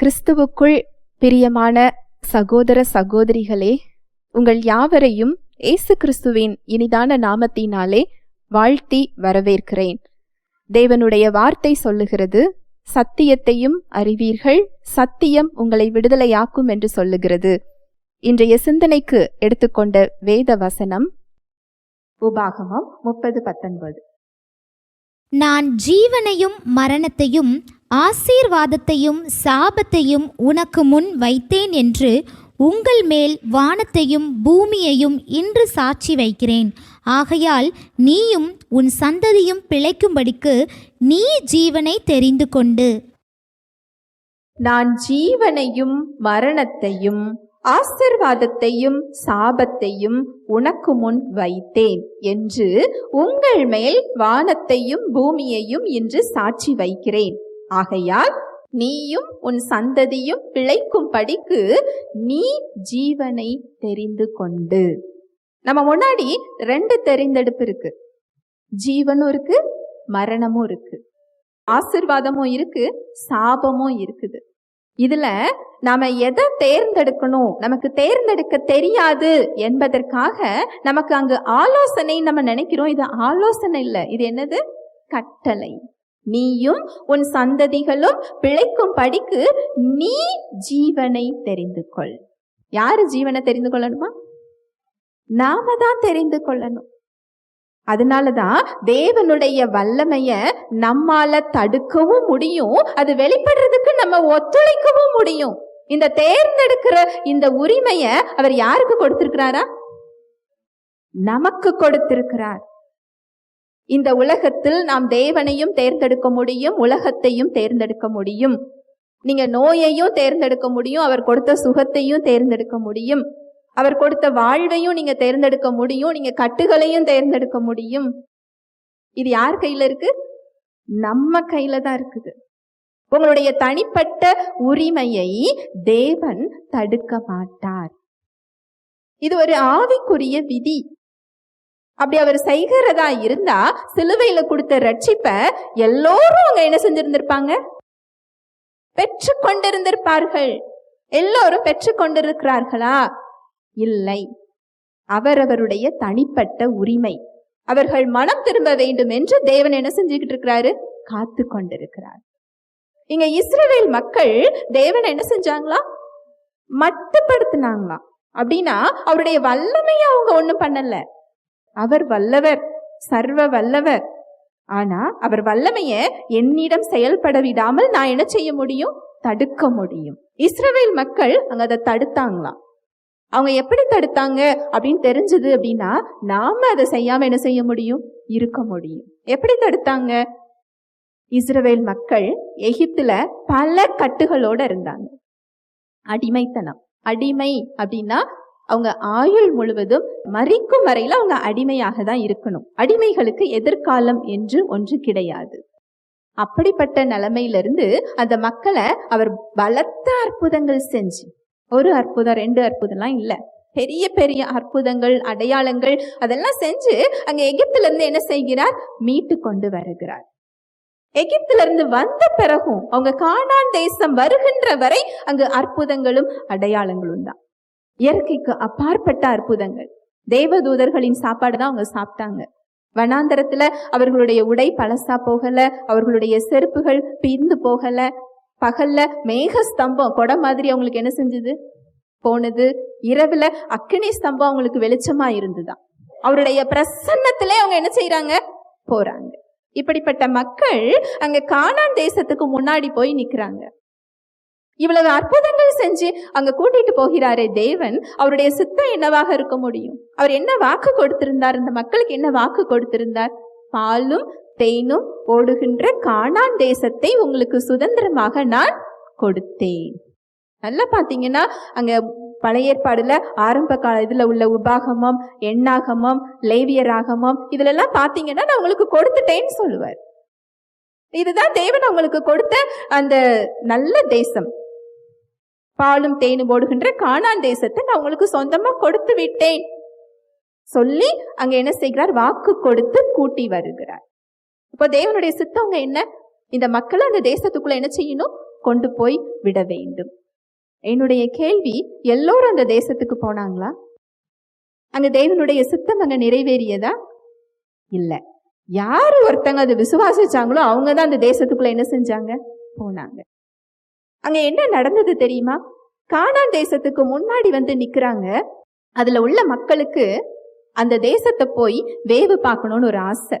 கிறிஸ்துவுக்குள் பிரியமான சகோதர சகோதரிகளே உங்கள் யாவரையும் இயேசு கிறிஸ்துவின் இனிதான நாமத்தினாலே வாழ்த்தி வரவேற்கிறேன். தேவனுடைய வார்த்தை சொல்லுகிறது சத்தியத்தையும் அறிவீர்கள் சத்தியம் உங்களை விடுதலையாக்கும் என்று சொல்லுகிறது. இன்றைய சிந்தனைக்கு எடுத்துக்கொண்ட வேத வசனம் உபாகமம் முப்பது பத்தொன்பது. நான் ஜீவனையும் மரணத்தையும் ஆசீர்வாதத்தையும் சாபத்தையும் உனக்கு முன் வைத்தேன் என்று உங்கள் மேல் வானத்தையும் பூமியையும் இன்று சாட்சி வைக்கிறேன். ஆகையால் நீயும் உன் சந்ததியும் பிழைக்கும்படிக்கு நீ ஜீவனை தெரிந்து கொண்டு. நான் ஜீவனையும் மரணத்தையும் ஆசிர்வாதத்தையும் சாபத்தையும் உனக்கு முன் வைத்தேன் என்று உங்கள் மேல் வானத்தையும் பூமியையும் இன்று சாட்சி வைக்கிறேன். ஆகையால் நீயும் உன் சந்ததியும் பிழைக்கும் படிக்கு நீ ஜீவனை தெரிந்து கொண்டு. நம்ம முன்னாடி ரெண்டு தெரிந்தெடுப்பு இருக்கு. ஜீவனும் இருக்கு மரணமும் இருக்கு. ஆசிர்வாதமும் இருக்கு சாபமும் இருக்குது. இதுல நாம எதை தேர்ந்தெடுக்கணும் நமக்கு தேர்ந்தெடுக்க தெரியாது என்பதற்காக நமக்கு அங்கு ஆலோசனை நம்ம நினைக்கிறோம். இது ஆலோசனை இல்லை இது என்னது? கட்டளை. நீயும் உன் சந்ததிகளும் பிழைக்கும் படிக்கு நீ ஜீவனை தெரிந்து கொள் யாரு ஜீவனை தெரிந்து கொள்ளணுமா நாம தான் தெரிந்து கொள்ளணும் அதனாலதான் தேவனுடைய வல்லமைய நம்மால தடுக்கவும் முடியும் அது வெளிப்படுறதுக்கு நம்ம ஒத்துழைக்கவும் முடியும். இந்த தேர்ந்தெடுக்கிற இந்த உரிமைய அவர் யாருக்கு கொடுத்திருக்கிறாரா? நமக்கு கொடுத்திருக்கிறார். இந்த உலகத்தில் நாம் தேவனையும் தேர்ந்தெடுக்க முடியும் உலகத்தையும் தேர்ந்தெடுக்க முடியும். நீங்க நோயையும் தேர்ந்தெடுக்க முடியும் அவர் கொடுத்த சுகத்தையும் தேர்ந்தெடுக்க முடியும். அவர் கொடுத்த வாழ்வையும் நீங்க தேர்ந்தெடுக்க முடியும் நீங்க கட்டுகளையும் தேர்ந்தெடுக்க முடியும். இது யார் கையில இருக்கு? நம்ம கையில தான் இருக்குது. உங்களுடைய தனிப்பட்ட உரிமையை தேவன் தடுக்க மாட்டார். இது ஒரு ஆவிக்குரிய விதி. அப்படி அவர் செய்கிறதா இருந்தா சிலுவையில கொடுத்த ரட்சிப்ப எல்லோரும் அங்க என்ன செஞ்சிருந்திருப்பாங்க? பெற்று கொண்டிருந்திருப்பார்கள். எல்லோரும் பெற்று கொண்டிருக்கிறார்களா? இல்லை. அவரவருடைய தனிப்பட்ட உரிமை. அவர்கள் மனம் திரும்ப வேண்டும் என்று தேவன் என்ன செஞ்சுக்கிட்டு இருக்கிறாரு? காத்து கொண்டிருக்கிறார். இங்க இஸ்ரேல் மக்கள் தேவன் என்ன செஞ்சாங்களா? மட்டுப்படுத்தினாங்களாம். அப்படின்னா அவருடைய வல்லமையை அவங்க ஒண்ணும் பண்ணல. அவர் வல்லவர் சர்வ வல்லவர். ஆனா அவர் வல்லமைய என்னிடம் செயல்பட விடாமல் நான் என்ன செய்ய முடியும்? தடுக்க முடியும். இஸ்ரவேல் மக்கள் அங்க அதை தடுத்தாங்களாம். அவங்க எப்படி தடுத்தாங்க அப்படின்னு தெரிஞ்சது அப்படின்னா நாம அதை செய்யாம என்ன செய்ய முடியும்? இருக்க முடியும். எப்படி தடுத்தாங்க? இஸ்ரவேல் மக்கள் எகிப்துல பல கட்டுகளோட இருந்தாங்க. அடிமைத்தனம். அடிமை அப்படின்னா அவங்க ஆயுள் முழுவதும் மறிக்கும் வரையில் அவங்க அடிமையாக தான் இருக்கணும். அடிமைகளுக்கு எதிர்காலம் என்று ஒன்று கிடையாது. அப்படிப்பட்ட நிலைமையிலிருந்து அந்த மக்களை அவர் பலத்த அற்புதங்கள் செஞ்சு ஒரு அற்புதம் ரெண்டு அற்புதம்லாம் இல்லை. பெரிய பெரிய அற்புதங்கள் அடையாளங்கள் அதெல்லாம் செஞ்சு அங்க எகிப்திலிருந்து என்ன செய்கிறார்? மீட்டு கொண்டு வருகிறார். எகிப்திலிருந்து வந்த பிறகும் அவங்க காணான் தேசம் வருகின்ற வரை அங்கு அற்புதங்களும் அடையாளங்களும் தான். இயற்கைக்கு அப்பாற்பட்ட அற்புதங்கள். தேவதூதர்களின் சாப்பாடு தான் அவங்க சாப்பிட்டாங்க. வனாந்தரத்துல அவர்களுடைய உடை பழசா போகல அவர்களுடைய செருப்புகள் பிந்து போகல பகல்ல மேக ஸ்தம்பம் கொடை மாதிரி அவங்களுக்கு என்ன செஞ்சது? போனது. இரவுல அக்கினி ஸ்தம்பம் அவங்களுக்கு வெளிச்சமா இருந்துதான். அவருடைய பிரசன்னத்திலே அவங்க என்ன செய்யறாங்க போறாங்க. இப்படிப்பட்ட மக்கள் அங்க காணான் தேசத்துக்கு முன்னாடி போய் நிக்கிறாங்க. இவ்வளவு அற்புதங்கள் செஞ்சு அங்க கூட்டிட்டு போகிறாரே தேவன் அவருடைய சித்தம் என்னவாக இருக்க முடியும்? அவர் என்ன வாக்கு கொடுத்திருந்தார்? இந்த மக்களுக்கு என்ன வாக்கு கொடுத்திருந்தார்? பாலும் தேனும் ஓடுகின்ற காணான் தேசத்தை உங்களுக்கு சுதந்திரமாக நான் கொடுத்தேன். நல்லா பார்த்தீங்கன்னா அங்கே பழைய ஏற்பாடுல ஆரம்ப கால இதில் உள்ள உபாகமம் எண்ணாகமம் லேவியராகமம் இதுலெல்லாம் பார்த்தீங்கன்னா நான் உங்களுக்கு கொடுத்துட்டேன்னு சொல்லுவார். இதுதான் தேவன் அவங்களுக்கு கொடுத்த அந்த நல்ல தேசம். பாலும் தேனும் ஓடுகின்ற காணான் தேசத்தை நான் உங்களுக்கு சொந்தமாக கொடுத்து விட்டேன். சொல்லி அங்க என்ன செய்கிறார்? வாக்கு கொடுத்து கூட்டி வருகிறார். இப்போ தேவனுடைய சித்தவங்க என்ன? இந்த மக்களை அந்த தேசத்துக்குள்ள என்ன செய்யணும்? கொண்டு போய் விட வேண்டும். என்னுடைய கேள்வி எல்லோரும் அந்த தேசத்துக்கு போனாங்களா? அங்க தேவனுடைய சித்தம் அங்க நிறைவேறியதா? இல்லை. யார் ஒருத்தங்க அதை விசுவாசிச்சாங்களோ அவங்க தான் அந்த தேசத்துக்குள்ள என்ன செஞ்சாங்க? போனாங்க. அங்க என்ன நடந்தது தெரியுமா? கானான் தேசத்துக்கு முன்னாடி வந்து நிக்கிறாங்க. அதுல உள்ள மக்களுக்கு அந்த தேசத்தை போய் வேவு பார்க்கணும்னு ஒரு ஆசை.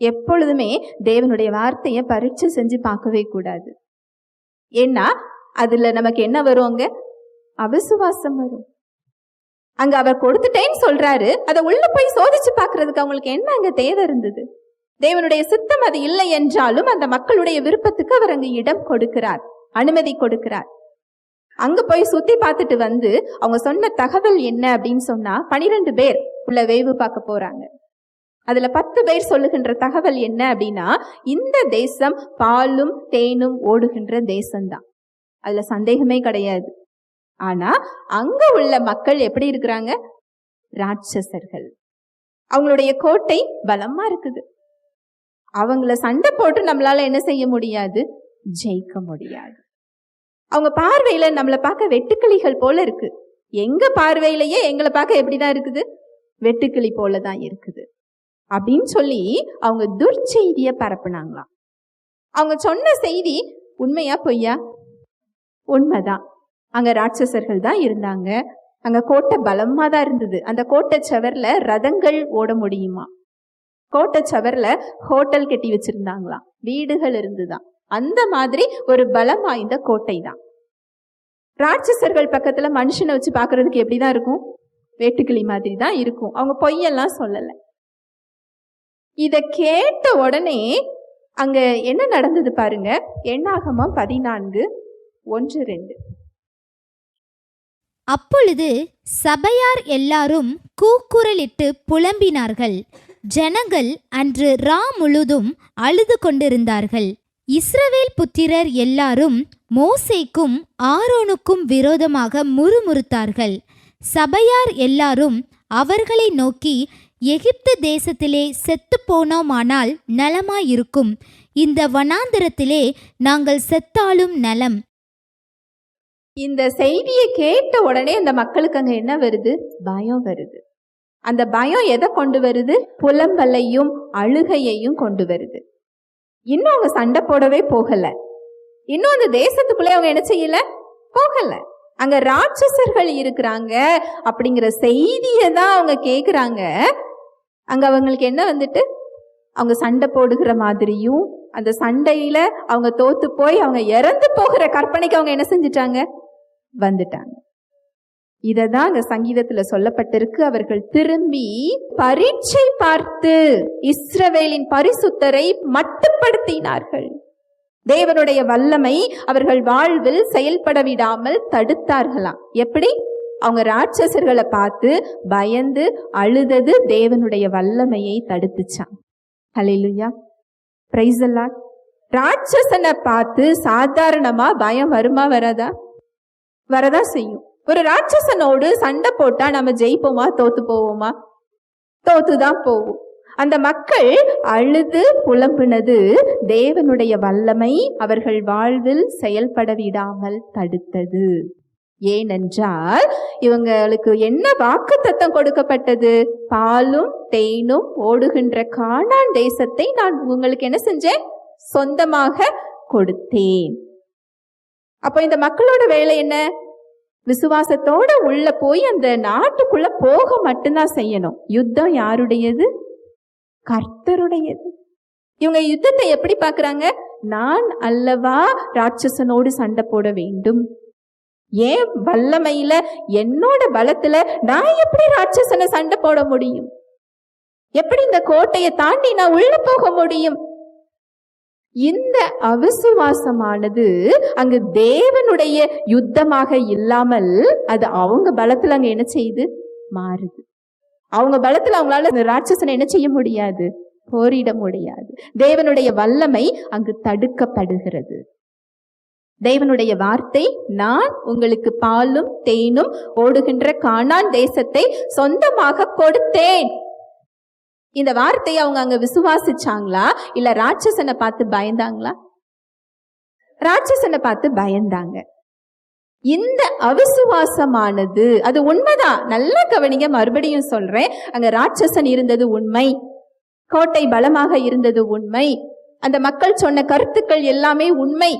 எப்பொழுதுமே தேவனுடைய வார்த்தையை பரீட்சை செஞ்சு பார்க்கவே கூடாது. ஏன்னா அதுல நமக்கு என்ன வரும் அங்க? அவிசுவாசம் வரும். அங்க அவர் கொடுத்துட்டேன்னு சொல்றாரு. அதை உள்ள போய் சோதிச்சு பாக்குறதுக்கு அவங்களுக்கு என்ன அங்க தேவை இருந்தது? தேவனுடைய சித்தம் அது இல்லை என்றாலும் அந்த மக்களுடைய விருப்பத்துக்கு அவர் அங்க இடம் கொடுக்கிறார். அனுமதி கொடுக்கிறார். அங்க போய் சுத்தி பார்த்துட்டு வந்து அவங்க சொன்ன தகவல் என்ன அப்படின்னு சொன்னா பனிரெண்டு பேர் உள்ள வேவு பார்க்க போறாங்க. அதுல பத்து பேர் சொல்லுகின்ற தகவல் என்ன அப்படின்னா இந்த தேசம் பாலும் தேனும் ஓடுகின்ற தேசம்தான். அதுல சந்தேகமே கிடையாது. ஆனா அங்க உள்ள மக்கள் எப்படி இருக்கிறாங்க? ராட்சசர்கள். அவங்களுடைய கோட்டை பலமா இருக்குது. அவங்கள சண்டை போட்டு நம்மளால என்ன செய்ய முடியாது? ஜெயிக்க முடியாது. அவங்க பார்வையில நம்மளை பார்க்க வெட்டுக்கிளிகள் போல இருக்கு. எங்க பார்வையிலேயே எங்களை பார்க்க எப்படிதான் இருக்குது? வெட்டுக்கிளி போல தான் இருக்குது. அப்படின்னு சொல்லி அவங்க துர்ச்செய்திய பரப்புனாங்களாம். அவங்க சொன்ன செய்தி உண்மையா பொய்யா? உண்மைதான். அங்க ராட்சசர்கள் தான் இருந்தாங்க. அங்க கோட்டை பலமா தான் இருந்தது. அந்த கோட்டை சவர்ல ரதங்கள் ஓட முடியுமா? கோட்டை சவர்ல ஹோட்டல் கட்டி வச்சிருந்தாங்களாம். வீடுகள் இருந்துதான். அந்த மாதிரி ஒரு பலம் வாய்ந்த கோட்டை தான் ராட்சசர்கள் பக்கத்தில் மனுஷனை வச்சு பார்க்கிறதுக்கு எப்படிதான் இருக்கும்? வேட்டுக்கிளி மாதிரி தான் இருக்கும். அவங்க பொய்யெல்லாம் சொல்லலை. இதை கேட்ட உடனே அங்க என்ன நடந்தது பாருங்க? எண்ணாகமம் பதினான்கு ஒன்று ரெண்டு. அப்பொழுது சபையார் எல்லாரும் கூக்குரலிட்டு புலம்பினார்கள். ஜனங்கள் அன்று ரா முழுதும் அழுது கொண்டிருந்தார்கள். இஸ்ரவேல் புத்திரர் எல்லாரும் மோசேக்கும் ஆரோனுக்கும் விரோதமாக முறுமுறுத்தார்கள். சபையார் எல்லாரும் அவர்களை நோக்கி எகிப்து தேசத்திலே செத்து போனோமானால் நலமாயிருக்கும். இந்த வனாந்திரத்திலே நாங்கள் செத்தாலும் நலம். இந்த செய்தியை கேட்ட உடனே அந்த மக்களுக்கு அங்க என்ன வருது? பயம் வருது. அந்த பயம் எதை கொண்டு வருது? புலம்பலையும் அழுகையையும் கொண்டு வருது. இன்னும் அவங்க சண்டை போடவே போகல. இன்னும் அந்த தேசத்துக்குள்ளே அவங்க என்ன செய்யல? போகல. அங்க ராட்சசர்கள் இருக்கிறாங்க அப்படிங்கிற செய்தியை தான் அவங்க கேட்குறாங்க அங்க அவங்களுக்கு என்ன வந்துட்டு? அவங்க சண்டை போடுகிற மாதிரியும் அந்த சண்டையில அவங்க தோத்து போய் அவங்க இறந்து போகிற கற்பனைக்கு அவங்க என்ன செஞ்சிட்டாங்க? வந்துட்டாங்க. இதை தான் அங்க சங்கீதத்துல சொல்லப்பட்டிருக்கு. அவர்கள் திரும்பி பரீட்சை பார்த்து இஸ்ரவேலின் பரிசுத்தரை மட்டுப்படுத்தினார்கள். தேவனுடைய வல்லமை அவர்கள் வாழ்வில் செயல்பட விடாமல் தடுத்தார்களாம். எப்படி? அவங்க ராட்சசர்களை பார்த்து பயந்து அழுதது தேவனுடைய வல்லமையை தடுத்துச்சான் ஹalleluya. பிரைஸ் எல்லாம் ராட்சசனை பார்த்து சாதாரணமா பயம் வருமா வராதா? வரதா செய்யும். ஒரு ராட்சசனோடு சண்டை போட்டா நம்ம ஜெயிப்போமா? தோத்து போவோமா? தோத்துதான் போவோம். அந்த மக்கள் அழுது புலம்புனது தேவனுடைய வல்லமை அவர்கள் வாழ்வில் செயல்பட விடாமல் தடுத்தது. ஏனென்றால் இவங்களுக்கு என்ன வாக்கு தத்தம் கொடுக்கப்பட்டது? பாலும் தேனும் ஓடுகின்ற காணான் தேசத்தை நான் உங்களுக்கு என்ன செஞ்சேன்? சொந்தமாக கொடுத்தேன். அப்போ இந்த மக்களோட வேலை என்ன? விசுவாசத்தோட உள்ள போய் அந்த நாட்டுக்குள்ள போக மட்டும்தான் செய்யணும். யுத்தம் யாருடையது? கர்த்தருடையது. இவங்க யுத்தத்தை எப்படி பார்க்குறாங்க? நான் அல்லவா ராட்சசனோடு சண்டை போட வேண்டும்? ஏன் வல்லமையில என்னோட பலத்துல நான் எப்படி ராட்சசனை சண்டை போட முடியும்? எப்படி இந்த கோட்டையை தாண்டி நான் உள்ள போக முடியும்? இந்த அவிசுவாசமானது அங்கு தேவனுடைய யுத்தமாக இல்லாமல் அது அவங்க பலத்தில் அங்கே என்ன செய்யுது? மாறுது. அவங்க பலத்தில் அவங்களால இந்த ராட்சசனை என்ன செய்ய முடியாது? போரிட முடியாது. தேவனுடைய வல்லமை அங்கு தடுக்கப்படுகிறது. தேவனுடைய வார்த்தை நான் உங்களுக்கு பாலும் தேனும் ஓடுகின்ற காணான் தேசத்தை சொந்தமாக கொடுத்தேன். இந்த வார்த்தையை அவங்க அங்க விசுவாசிச்சாங்களா? இல்ல ராட்சசனை பார்த்து பயந்தாங்களா? ராட்சசனை பார்த்து பயந்தாங்க. இந்த அவிசுவாசமானது அது உண்மைதான். நல்லா கவனிங்க மறுபடியும் சொல்றேன். அங்க ராட்சசன் இருந்தது உண்மை. கோட்டை பலமாக இருந்தது உண்மை. அந்த மக்கள் சொன்ன கருத்துக்கள் எல்லாமே உண்மை.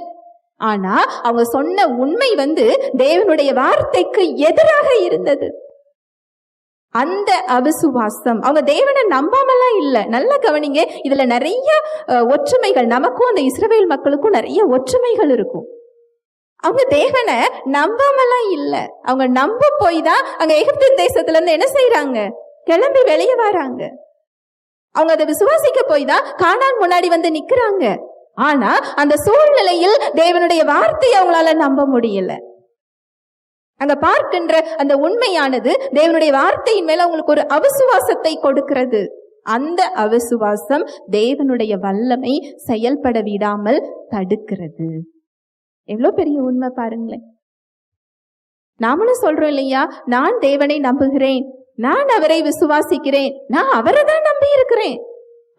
ஆனா அவங்க சொன்ன உண்மை வந்து தேவனுடைய வார்த்தைக்கு எதிராக இருந்தது. அந்த அவிசுவாசம். அவங்க தேவனை நம்பாமலாம் இல்லை. நல்லா கவனிங்க இதில் நிறைய ஒற்றுமைகள். நமக்கும் அந்த இஸ்ரவேல் மக்களுக்கும் நிறைய ஒற்றுமைகள் இருக்கும். அவங்க தேவனை நம்பாமலாம் இல்லை. அவங்க நம்ப போய் தான் அங்கே எகிப்து தேசத்துலேருந்து என்ன செய்கிறாங்க கிளம்பி வெளியே வராங்க. அவங்க அதை விசுவாசிக்க போய் தான் காணான் முன்னாடி வந்து நிற்கிறாங்க ஆனால் அந்த சூழ்நிலையில் தேவனுடைய வார்த்தையை அவங்களால நம்ப முடியல. அங்க பார்க்கின்ற அந்த உண்மையானது தேவனுடைய வார்த்தையின் மேல உங்களுக்கு ஒரு அவிசுவாசத்தை கொடுக்கிறது. அந்த அவிசுவாசம் தேவனுடைய வல்லமை செயல்பட விடாமல் தடுக்கிறது. எவ்வளோ பெரிய உண்மை பாருங்களேன். நாமளும் சொல்றோம் இல்லையா நான் தேவனை நம்புகிறேன் நான் அவரை விசுவாசிக்கிறேன் நான் அவரை தான் நம்பி இருக்கிறேன்.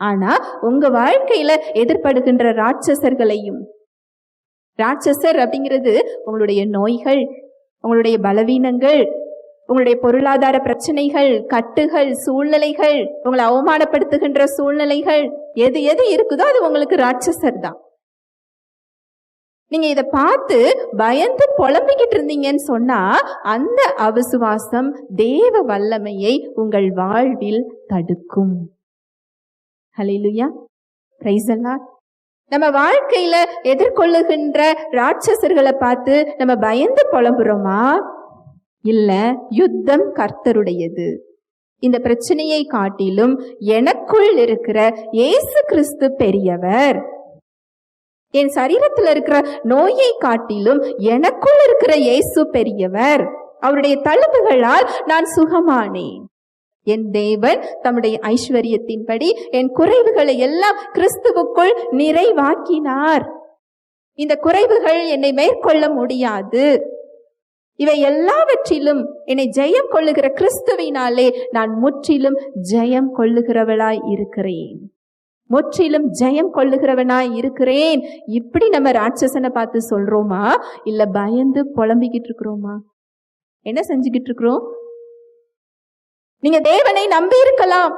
ஆனா உங்க வாழ்க்கையில எதிர்படுகின்ற ராட்சசர்களையும் ராட்சசர் அப்படிங்கிறது உங்களுடைய நோய்கள் உங்களுடைய பலவீனங்கள் உங்களுடைய பொருளாதார பிரச்சனைகள் கட்டுகள் சூழ்நிலைகள் உங்களை அவமானப்படுத்துகின்ற சூழ்நிலைகள் எது எது இருக்குதோ அது உங்களுக்கு ராட்சசர் தான். நீங்க இதை பார்த்து பயந்து புலம்பிக்கிட்டு இருந்தீங்கன்னு சொன்னா அந்த அவிசுவாசம் தேவ வல்லமையை உங்கள் வாழ்வில் தடுக்கும். ஹலிலுயா பிரைஸ் நம்ம வாழ்க்கையில எதிர்கொள்ளுகின்ற ராட்சசர்களை பார்த்து நம்ம பயந்து புலம்புறோமா? இல்ல யுத்தம் கர்த்தருடையது. இந்த பிரச்சனையை காட்டிலும் எனக்குள் இருக்கிற இயேசு கிறிஸ்து பெரியவர். என் சரீரத்தில் இருக்கிற நோயை காட்டிலும் எனக்குள் இருக்கிற இயேசு பெரியவர். அவருடைய தழும்புகளால் நான் சுகமானேன். என் தேவன் தம்முடைய ஐஸ்வர்யத்தின்படி என் குறைவுகளை எல்லாம் கிறிஸ்துவுக்குள் நிறைவாக்கினார். இந்த குறைவுகள் என்னை மேற்கொள்ள முடியாது. இவை எல்லாவற்றிலும் என்னை ஜெயம் கொள்ளுகிற கிறிஸ்துவினாலே நான் முற்றிலும் ஜெயம் கொள்ளுகிறவளாய் இருக்கிறேன். முற்றிலும் ஜெயம் கொள்ளுகிறவனாய் இருக்கிறேன். இப்படி நம்ம ராட்சசனை பார்த்து சொல்றோமா? இல்ல பயந்து புலம்பிக்கிட்டு இருக்கிறோமா? என்ன செஞ்சுக்கிட்டு இருக்கிறோம்? நீங்க தேவனை நம்பி இருக்கலாம்.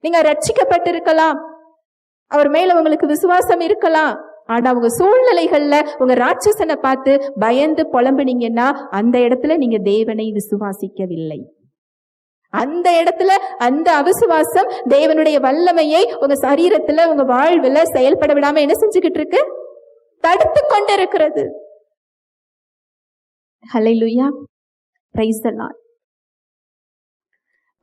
நீங்க ரட்சிக்கப்பட்டிருக்கலாம். அவர் மேல உங்களுக்கு விசுவாசம் இருக்கலாம். ஆனா உங்க சூழ்நிலைகள்ல உங்க ராட்சசனை பார்த்து பயந்து புலம்புனீங்கன்னா அந்த இடத்துல நீங்க தேவனை விசுவாசிக்கவில்லை. அந்த இடத்துல அந்த அவிசுவாசம் தேவனுடைய வல்லமையை உங்க சரீரத்துல உங்க வாழ்வுல செயல்பட விடாம என்ன செஞ்சுக்கிட்டு இருக்கு? தடுத்து கொண்டிருக்கிறது. ஹலை லுயா the